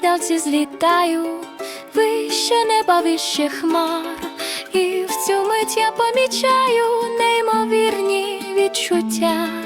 гойдалці злітаю, вище неба, вище хмар, і в цю мить я помічаю неймовірні відчуття.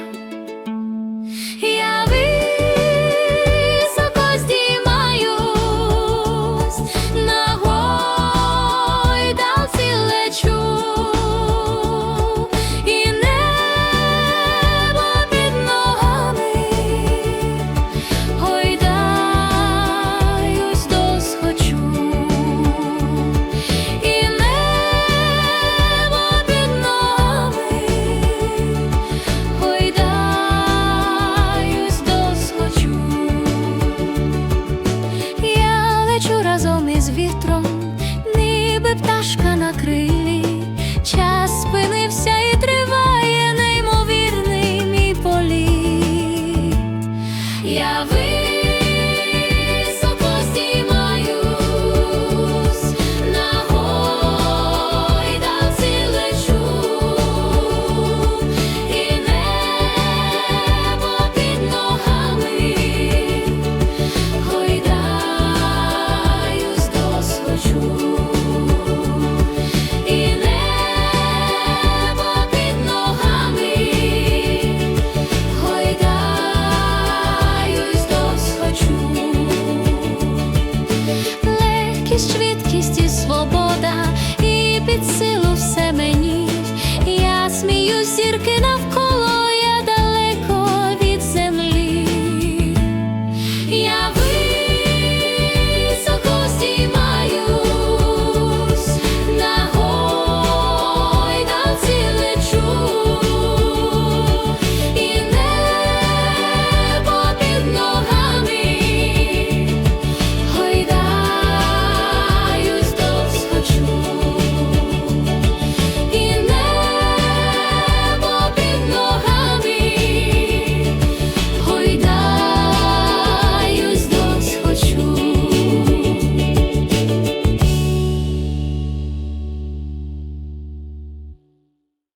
Пташка Легкість, швидкість і свобода, і під силу все мені. Я смію зірки навколо.